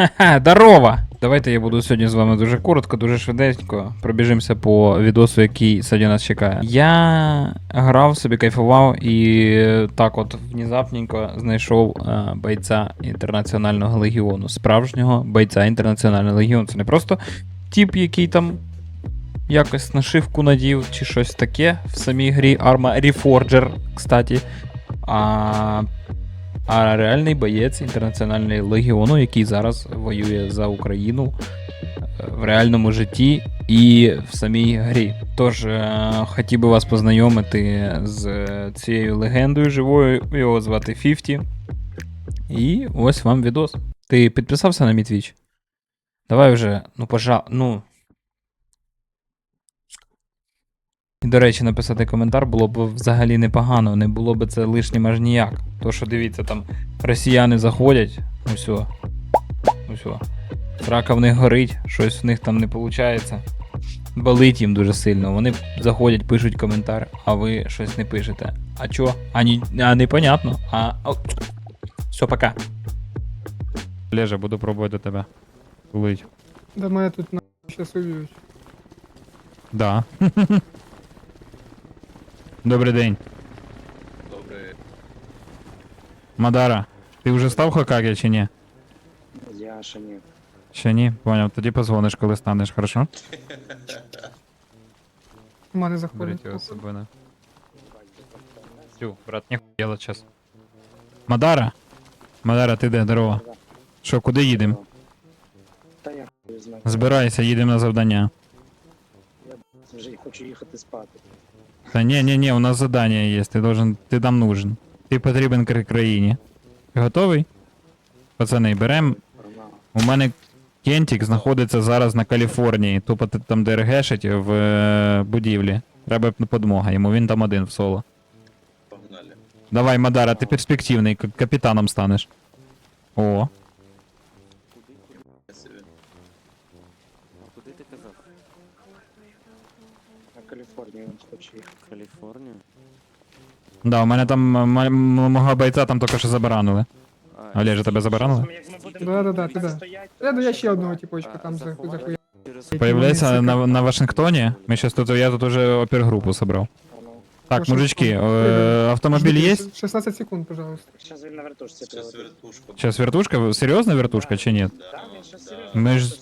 Ха-ха, здорово! Давайте я буду сьогодні з вами дуже коротко, дуже швиденько. Пробіжимося по відосу, який сьогодні нас чекає. Я грав собі, кайфував і так от внезапненько знайшов е, бойця інтернаціонального легіону. Справжнього бойця інтернаціонального легіону. Це не просто тип, який там якось нашивку надів чи щось таке в самій грі Arma Reforger, кстати. А а реальний боєць інтернаціонального легіону, який зараз воює за Україну е, в реальному житті і в самій грі. Тож е, хотів би вас познайомити з е, цією легендою живою. Його звати 50. І ось вам відос. Ти підписався на мій твіч? Давай вже, ну пожа. Ну. І, до речі, написати коментар було б взагалі непогано, не було б це лишнім аж ніяк. То що дивіться, там росіяни заходять, усьо. Усьо. Срака в них горить, щось в них там не виходить. Болить їм дуже сильно. Вони заходять, пишуть коментар, а ви щось не пишете. А чо? А, ні, а непонятно. А. а... Все, пока. Лежа, буду пробувати до тебе. Тулить. Да мене тут на сейчас уб'ють. Да. Добрий день. Добре, Мадара, ти вже став Хокаге чи ні? Я ще ні. Ще ні, поняв. Тоді позвониш, коли станеш, хорошо? В мене заходить. Беріть його з собою на. Тю, брат, ніхуя делать час. Мадара? Мадара, ти де, здорово. Що, куди їдемо? Та я хуй знаю. Збирайся, їдемо на завдання. Я вже хочу їхати спати. Та ні, ні, ні, у нас задання є, ти должен, ти там нужен. Ти потрібен кра- країні. Готовий? Пацани, берем. У мене Кентік знаходиться зараз на Каліфорнії, тупо там дерегешить в е, будівлі. Треба подмога йому, він там один в соло. погнали. Давай, Мадара, ти перспективний, капітаном станеш. О, Я собі. Куди ти казав? На Каліфорнію він хоче їхати. Каліфорнію? да, у мене там м- м- мого бойця там тільки що забаранили. Олеже, тебе забаранили? Да-да-да, ти да. Я, ну, я ще одного типочка там за- захуя. Появляйся на, на Вашингтоні. Ми щас тут, я тут уже опергрупу собрав. Так, Вашингтон. мужички, е, автомобіль є? 16 секунд, пожалуйста. Зараз він на вертушці Сейчас прилетить. Вертушка? Серйозна вертушка чи ні? Да, Так, він щас да. серйозно Ми ж-.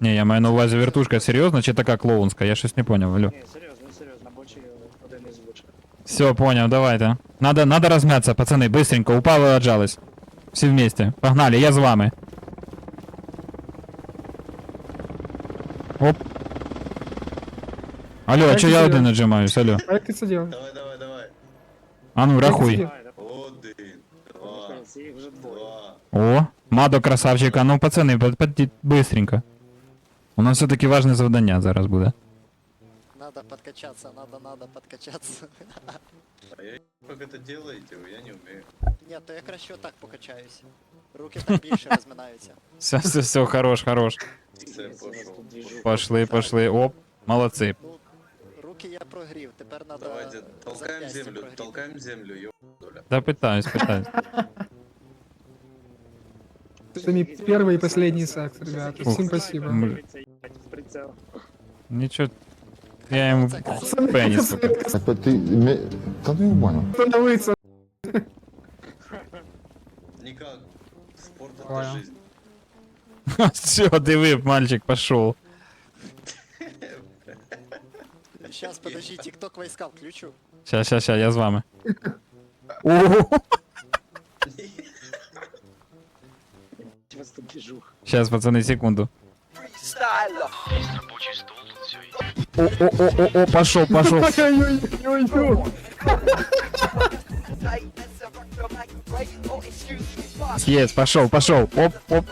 Ні, я маю на увазі вертушка серйозна чи така клоунська? Я щось не поняв, алло. Ні, серйозно, серйозно, бочі один із лучших. Все, понял, давайте. Надо, надо размяться, пацаны, быстренько, упало и отжалось. Все вместе. Погнали, я с вами. Оп. Алло, а Як чё ти я це один робиш? отжимаюсь, алло? А як ти це робиш? Давай, давай, давай. А ну, рахуй. Як Один, два, Це їх вже двоє. два. О, Мадо красавчик, а ну, пацаны, под, под- быстренько. У нас все-таки важне завдання зараз буде. Надо подкачаться, надо, надо подкачаться. А я как это делаете, вы, я не умею. Ні, то я краще отак покачаюсь. Руки так більше розминаються. Все, все, все, хорош, хорош. Все, Це у нас пошел. тут двіжуха. Пошли, пошли, оп, молодцы. Ну, руки я прогрів, тепер надо Давайте, толкаем запястья землю, прогріти. толкаем землю, ё доля. Да пытаюсь, пытаюсь. Це мій перший і останній секс, ребята. Ух. Всім спасибо. М. с прицела. Ничего, я ему пенис. Опять ты... Да ты убанил. Становиться. Никак. Спорт это жизнь. Все, ты вып, мальчик пошел. Сейчас, подожди, тикток войска включу. Сейчас, сейчас, сейчас, я с вами. Сейчас, пацаны, секунду. О, о, о, о, о, пошел, пошел. Ой-ой-ой-ой. Есть, пошел, пошел. Оп, оп.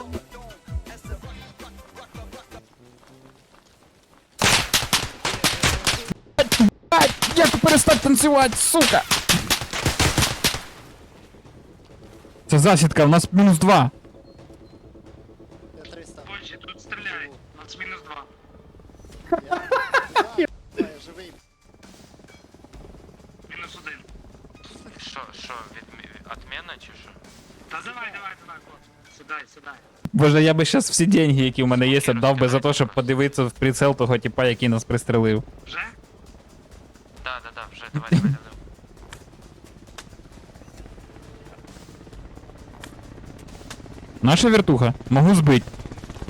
Блядь, Як перестать танцювати, сука? Це засідка, у нас мінус два. Я 300. Боже, тут стріляють. Нас мінус два. Мінус один. Що, що, відмі... отмена чи що? Та давай, давай, давай, хлопці. Сідай, сідай. Боже, я би зараз всі деньги, які в мене є, віддав би за те, щоб подивитися в прицел того типа, який нас пристрелив. Вже? Да, да, да, вже, давай, давай, давай. Наша вертуха, могу збити.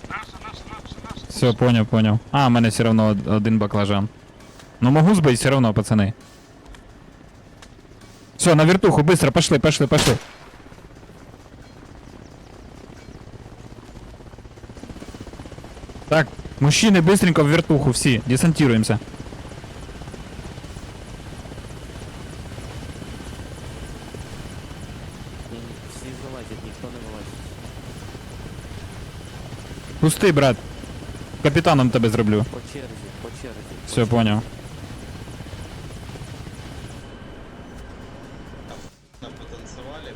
Наша, наша, наша, наша. Все, понял, понял. А, у мене все равно од- один баклажан. Ну могу збити все равно, пацани. Все, на вертуху, быстро, пошли, пошли, пошли. Так, мужчины, быстренько в вертуху, все, десантируемся. Ні, ні, Всі залазять, ніхто не вилазить. Пусти, брат. Капітаном тебе зроблю. По черзі, по черзі. Все, понял. Нам потанцевали.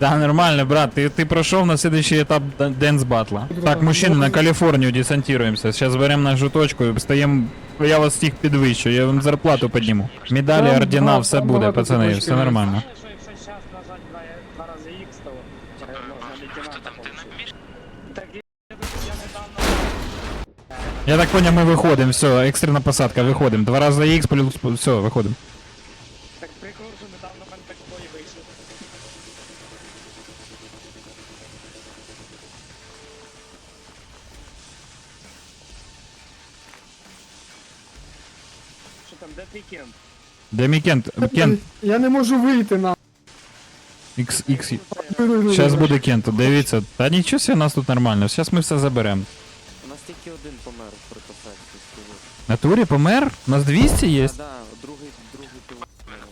Да, нормально, брат. Ты, ты прошел на следующий этап д- дэнс батла. Так, мужчины, на Калифорнию десантируемся. Сейчас берем нашу точку и стоим. Я вас всіх підвищу, я вам зарплату підніму. Медалі, Там ордена, багато- все там буде, багато пацани, точки все є. нормально. Я так понял, ми виходимо, все, екстрена посадка, виходимо. Два рази X плюс, все, виходимо. так прикол, що недавно мене так бої вийшли. Що там, де твій кемп? Де мій Кент? Кент, Я не можу вийти на. X, X. Зараз буде Кент, дивіться. Та нічого себе, у нас тут нормально, зараз ми все заберемо. Скажу. На турі помер? У нас 200 є. Да, другий, другий пілот.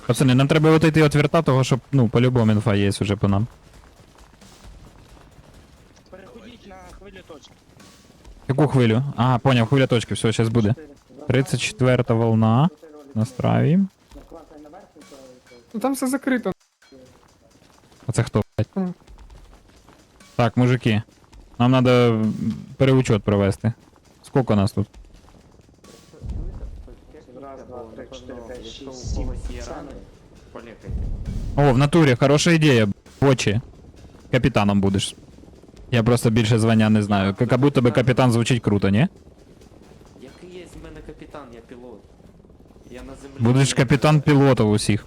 Пацани, нам треба отойти від верта, того, щоб, ну, по-любому інфа є вже по нам. Переходіть на хвилю точки. Яку хвилю? А, поняв, хвиля точки, все, зараз буде. 34 волна. Настраиваем. Ну там все закрито. А це хто, блядь? Так, мужики. Нам надо переучет провести. Сколько нас тут? чотири, п'ять, Якщо у шість, сім. когось є рани, полікайте. О, в натурі, хороша ідея. Бочі. Капітаном будеш. Я просто більше звання не знаю. Как будто би капітан звучить круто, ні? Який є з мене капітан, я пілот. Я на землі. Будеш капітан пілотів усіх.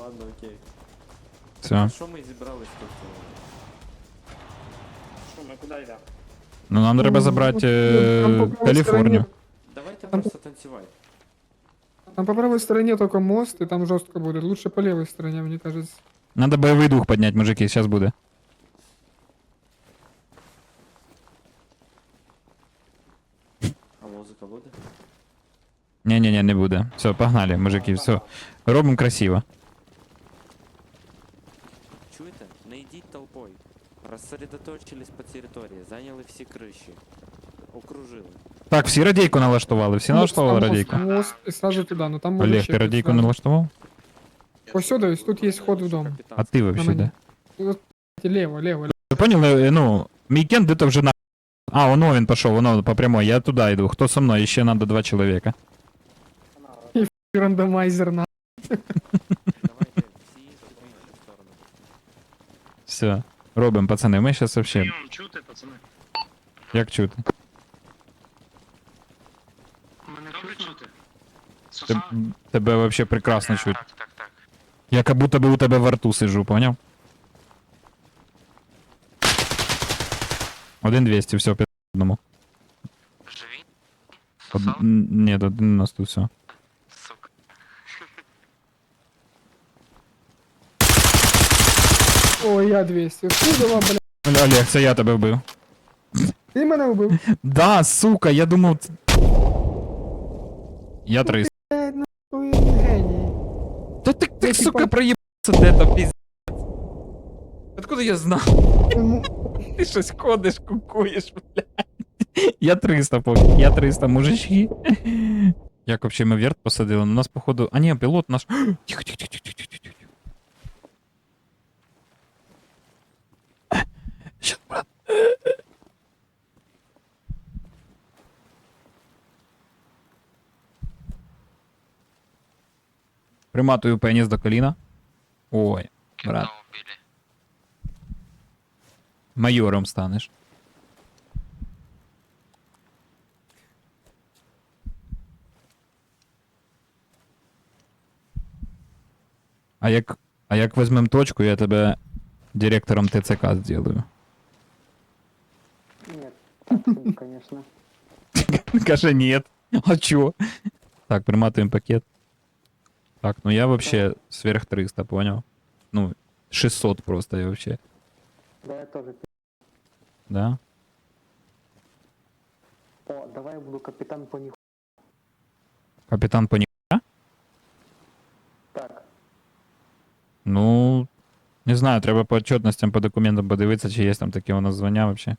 Ладно, окей. Все. А що ми зібрались тут? Що, ми куди йдемо? Ну нам треба забрати е, Там по правій Каліфорнію. стороні- Давайте Там просто танцювати. Там по правой стороне только мост, и там жестко будет. Лучше по левой стороне, мне кажется. Надо бойовий дух підняти, мужики, зараз буде. А музика буде? Ні-ні-ні, не буде. Все, погнали, мужики, все. Робимо красиво. Чуєте? Не йдіть толпою. Розсередоточились по території, зайняли всі криші. Окружили. Так, всі радійку налаштували, всі налаштували Там радійку. Мост, мост, и сразу туда, но там будет Олег, щит ти радійку сразу. налаштував? Ось сюди, ось тут є вход в дом. Капітан. А ти На вообще мені. де? Вот, лево, лево, лево. Ви поняли, е, ну, мій кент де-то вже на... А, воно він пішов, воно по прямой, я туди йду. Хто со мною? Ще надо два чоловіка. Рандомайзер на. Давайте всі в іншу сторону. Все, робимо, пацани, ми зараз вообще, Прийом чути, пацани. як чути? Добре чути. Теб- Суса? Тебе вообще прекрасно чуть. Так, так, так. Я как будто бы у тебе во рту сижу, поняв? Один 200, все, під одному. Живі? Од... Сосал? н- Ні, один у нас тут все. Сука. О, я 200. Откуда, бля? Олег, це я тебе вбив. Ти мене вбив? Да, сука, я думав. Я 300. Е, нахуй не геній. Ти, ти сука, типа- проїбався де-то, пиздец. Откуда я знав? Ну, Ти щось ходиш, кукуєш, блядь. Я 300 поки, я 300, мужички. Як вообще ми верт посадили? У нас, походу. А ні, пілот наш. Тихо, тихо, тихо, тихо, тихо, тихо. Щас, брат. Приматую пеніс до коліна. Ой, брат. Кента убили. Майором станеш. А як, а як візьмем точку, я тебе директором ТЦК зроблю. Нет, конечно. Каже, нет. А чё? Так, приматываем пакет. Так, ну я вообще сверх 300, понял? Ну, 600 просто я вообще. Да, я тоже. Да? О, давай я буду капитан по них. Капитан пони... Так, Ну, не знаю, треба по отчетностям, по документам подивитися, чи є там такі у нас звання вообще.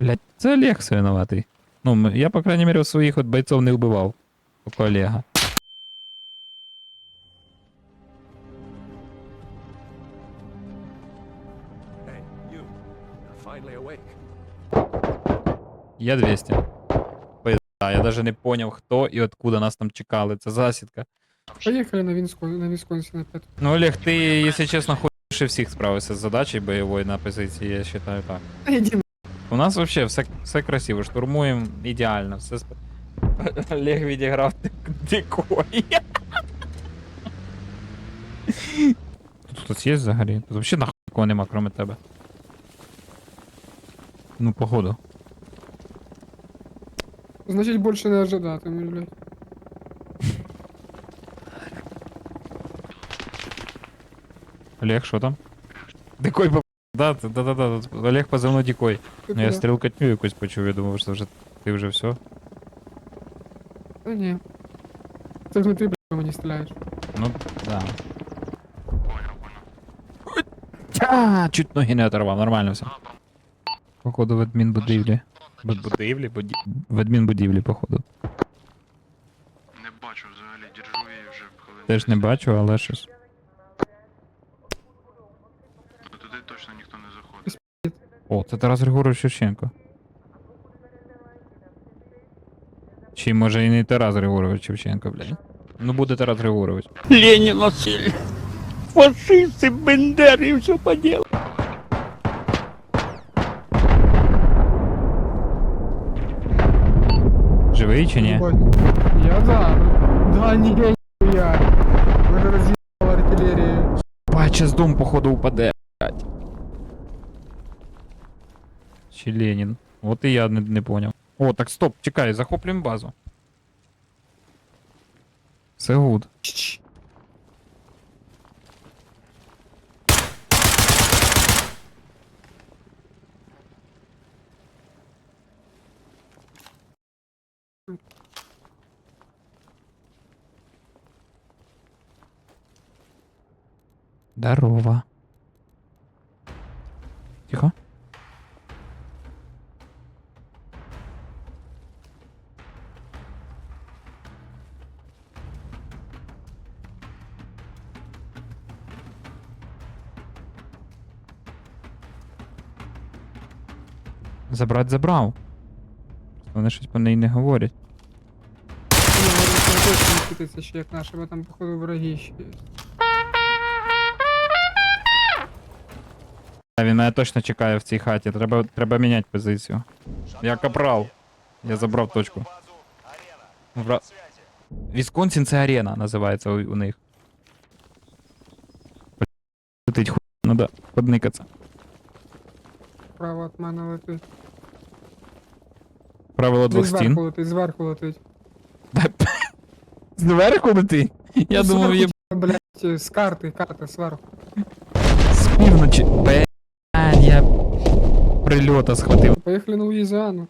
Блять, це Олег винуватий. Ну, м- я, по крайней мере, своїх от бойцов не вбивав. Поки Олега. Я 200. Пизда, я даже не понял, хто і откуда нас там чекали. Це засідка. Поехали на Винскон, на Висконсин опять. Ну, Олег, ти, якщо чесно, хочеш всіх справився з задачею бойовою на позиції, я вважаю так. А, Иди У нас вообще все, все красиво, штурмуємо ідеально, все сп... Олег відіграв дик- дикой. Тут хтось є взагалі? Тут взагалі нахуй нікого нема, кроме тебе. Ну, походу. Значит, больше не ожидатимешь, блядь. Олег, що там? Дикой по... Да, да, да, да. Олег позивно дикой. Ну я стрілкатню якусь почув, я думав, що вже ти вже все. Да не. Ты же не ты, блядь, по мне стреляешь. Ну, да. Чуть ноги не оторвав, нормально все. Походу в адмінбудівлі. В будівлі? Буді... В адмінбудівлі, походу. Не бачу взагалі, держу її вже хвилин. Теж не бачу, але щось. Ну, Туди точно ніхто не заходить. О, це Тарас Григорович Шевченко. Чи може і не Тарас Григорович Шевченко, блядь. Ну буде Тарас Григорович. Ленин Василий. Фашисты, Бендеры, все поделали. Живий чи ні? Ебать. Я да. Да не, я. Мы же разъебала артиллерия. Бача з дом, походу, упаде. блядь. Чи Ленін. От і я не, не поняв. О, так стоп, чекай, захоплюємо базу. Все гуд. Здорово. Тихо. Забрать забрав. Вони щось по неї не говорять. Китайцы ще як наши, бо там, походу, враги ще є. А він мене точно чекає в цій хаті. Треба, треба міняти позицію. Я капрал. Я забрав точку. Бра... Вісконсін це арена називається у, у них. Летить хуй, надо подникатися. Право от мене летить. Правило двох стін. зверху летить, зверху летить. Зверху лети? Я Ну, думав, є Блядь, з карти, карта зверху. з півночі. Блядь, я прильота схватив. Поїхали на Луїзіану.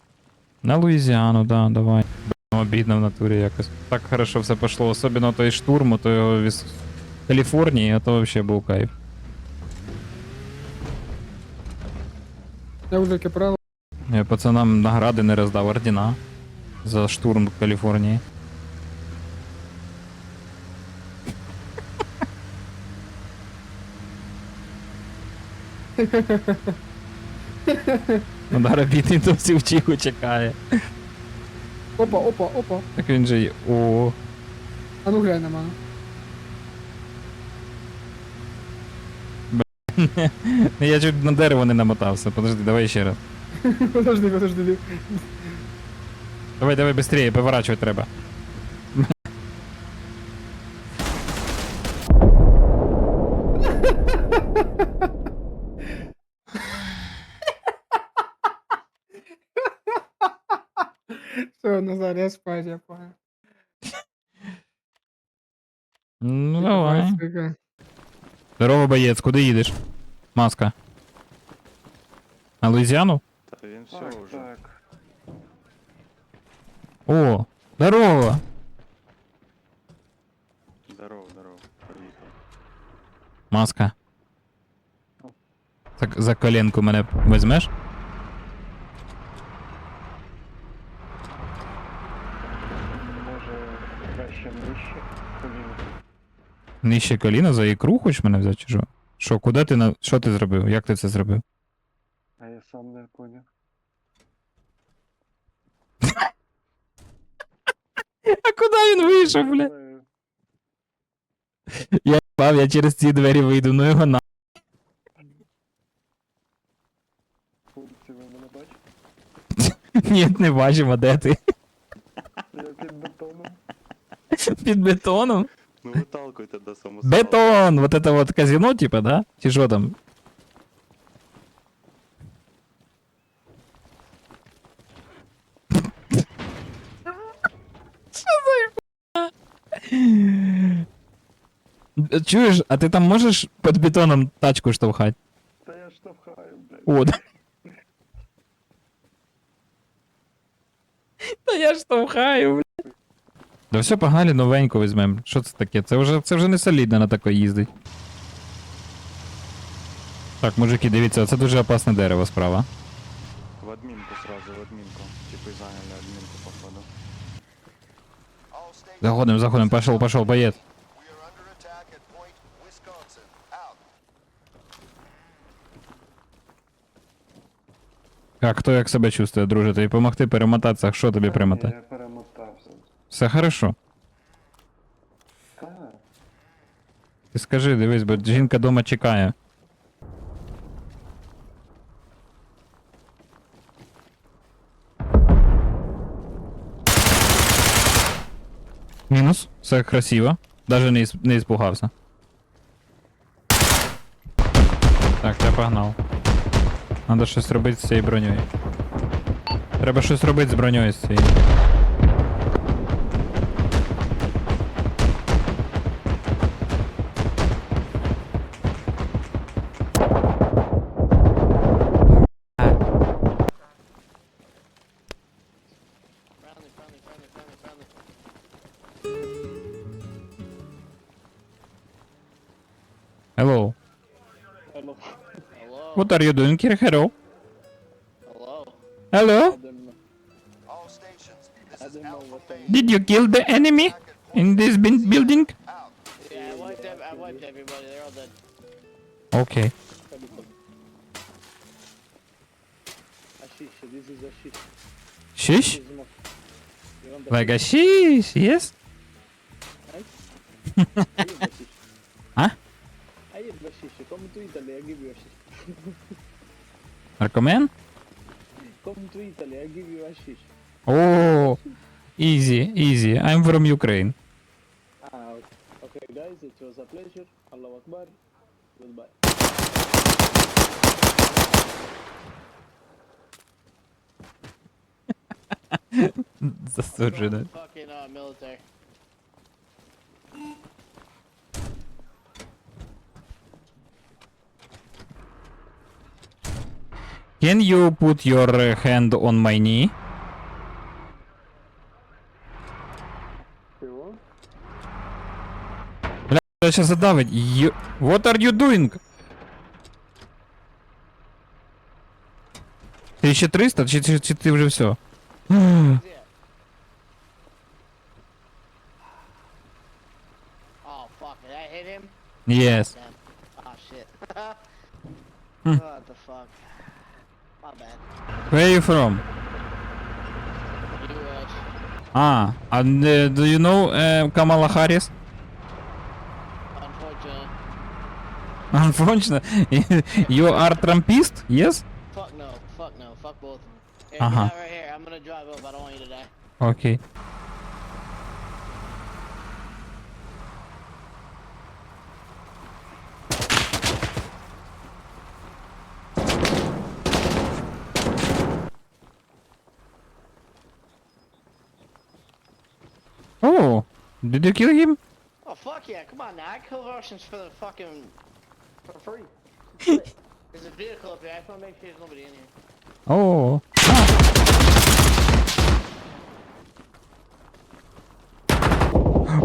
На Луїзіану, да, давай. Бля, Обідно в натурі якось. Так хорошо все пошло. Особливо той штурм, то його від Каліфорнії, а то вообще був кайф. Я вже капрал. Я пацанам награди не роздав ордена за штурм Каліфорнії. Ну, да, бідний досі в Чіху чекає. Опа, опа, опа. Так він же й. О. А ну глянь на мене. Я чуть на дерево не намотався. Подожди, давай ще раз. Подожди, подожди. Давай, давай быстрее, поворачивать треба. Все, Назар, я спать, я понял. Ну давай. Сука. Здорово, боєць, куди їдеш? Маска. На Луїзіану? Та він все уже. О, здорово! Здорово, здорово. Поїхав. Маска. Так за коленку мене візьмеш? Може, краще нижче коліно. Нижче коліна за ікру хочеш мене взяти чи що? Що, куди ти на. Що ти зробив? Як ти це зробив? А я сам не поняв. А куди він вийшов, бля? Я бав, я через ці двері вийду, ну його на. Хлопці, ви мене бачите? Ні, не бачимо, де ти. Я під бетоном. Під бетоном. Ну виталкуйте до самого. Бетон! Вот это вот казино, типа, да? Чи що там? Чуєш, а ти там можеш під бетоном тачку штовхати? Та я штовхаю, блядь. От. Та я штовхаю, бля. Да все, погнали новеньку візьмем. Що це таке? Це вже, це вже не солідно на тако їздить. Так, мужики, дивіться, це дуже опасне дерево справа. В адмінку сразу, в адмінку. Типи зайняли адмінку, походу. Заходим, заходим, пошел, пошел, боец. Как, хто як себе чувствує, друже? Тобі помогти перемотатися, що тобі примотати? Я перемотався. Все хорошо. Так. Ти скажи, дивись, бо жінка дома чекає. Мінус, все красиво. Даже не, іс- не іспугався. Так, я погнав. Надо щось робити з цією броньою. Треба щось робити з броньою з цією. What are you doing here? Hello. Hello? Hello. I don't know. I don't know what I... Did you kill the enemy in this bin- building? Yeah, I wiped, ev- I wiped everybody. They're all dead. Okay. Ah, Ashish, this is Ashish. Shish? This is Mo. You want the Like a shish, yes? I Ashish. Huh? Come to I give give you a. Oh, easy, easy. I'm from Ukraine. Ah, okay, guys, it was a pleasure. Goodbye. Fucking uh, military. Can you put your uh, hand on my knee? You want? Я сейчас задавить. You... What are you doing? 1300? Чи, чи, чи ти вже все? Oh, fuck. Did I hit him? yes. Damn. Oh, shit. Hmm. what the fuck? My bad. Where are you from? US. Ah, and uh, do you know uh, Kamala Harris? Unfortunately. Unfortunately, you are Trumpist? Yes? Fuck no, fuck no, fuck both. Hey, Uh-huh. right here. I'm gonna drive up. I don't want you to die. Okay. Did you kill him? Oh fuck yeah! Come on now. I kill Russians for the fucking for free. There's a vehicle up there. I just wanna make sure there's nobody in here. Oh.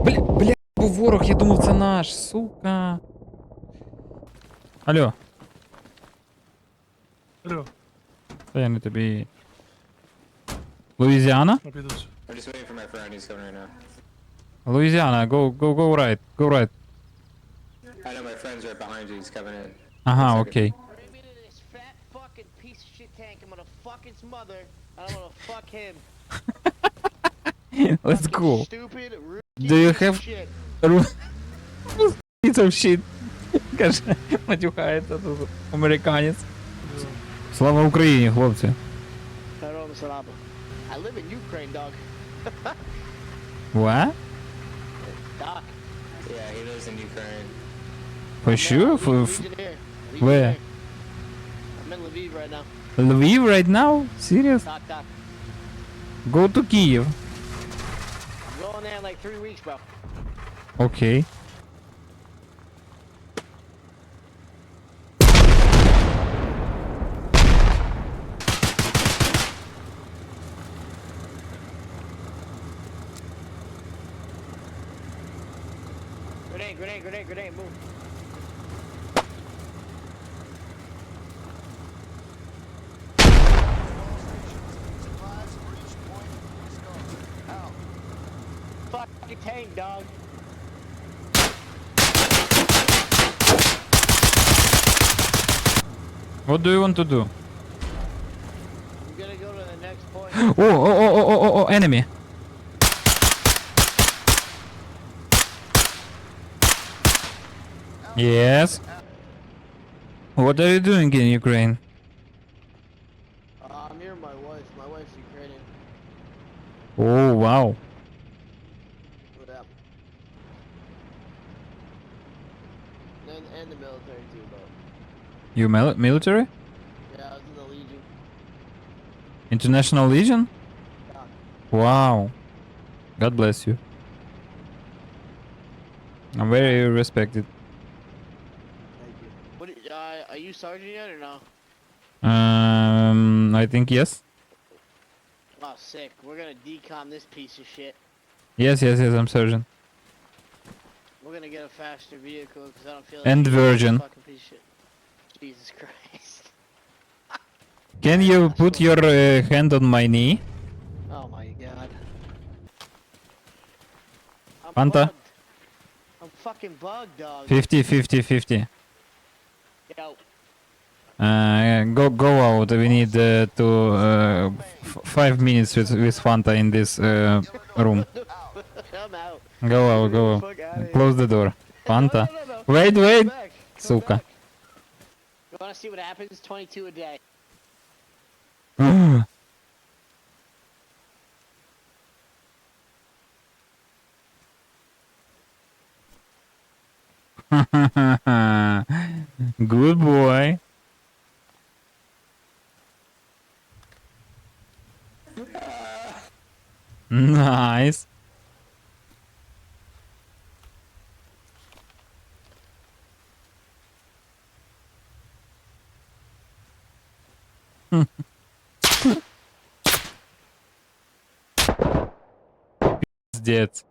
Бля, бля, був ворог, я думав, це наш, сука. Алло. Алло, Та я не тобі. Луїзіана? обідався. Луїзіана, go, go, go right, go right. Ага, окей. Bring me to this fat fucking piece of shit tank. I'm gonna fuck his mother. And I'm gonna fuck him. Let's Fucking go. Stupid. rude Do you piece of have- shit. Piece of shit. Каже, матюхається тут американець. Слава Україні, хлопці. Здорово, Салаба. I live in Ukraine, dog. What? Doc. Yeah, he lives in Ukraine. For sure? For, f- Legionnaire. Where? I'm in Lviv right now. Lviv right now? Serious? Doc, doc. Go to Kyiv. I'm going there in like three weeks, bro. Okay. Dog. What do you want to do? I'm gonna go to the next point. Oh, oh, oh, oh, oh, oh, enemy. Yes. What are you doing in Ukraine? Uh, I'm near my wife. My wife's Ukrainian. Oh, wow. What up? And, and the military too, but You mil- military? yeah, I was in the Legion. International Legion? Yeah. Wow. God bless you. I'm very respected. Thank you. What? Uh, are you sergeant yet or no? Um, I think yes. Oh, sick. We're gonna decom this piece of shit. Yes, yes, yes, I'm sergeant. We're gonna get a faster vehicle because I don't feel. And like virgin. Fucking piece of shit. Jesus Christ. Can you put your uh, hand on my knee? Oh my god. I'm Fanta? bugged. I'm fucking bugged, dog. 50, 50, 50. Yo, Uh, go go out. We need uh, to uh, f- five minutes with with Fanta in this uh, room. I'm out. Go out, go out. Fuck outta here. Close the door. Fanta. Wait, wait. back. You want to see what happens? 22 a day. Good boy. nice. Пиздец.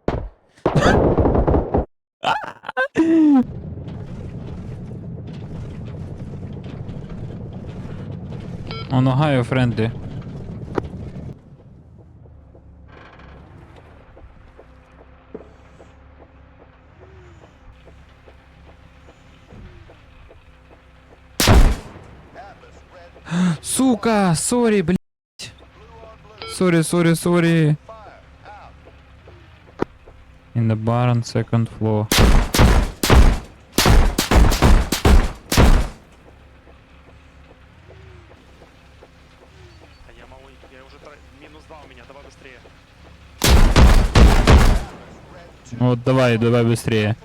Он Ohio friendly. сука, сори, блядь. Сори, сори, сори. In the bar on second floor. А я малый, я уже тр... минус два у меня, давай быстрее. Ну вот давай, давай быстрее.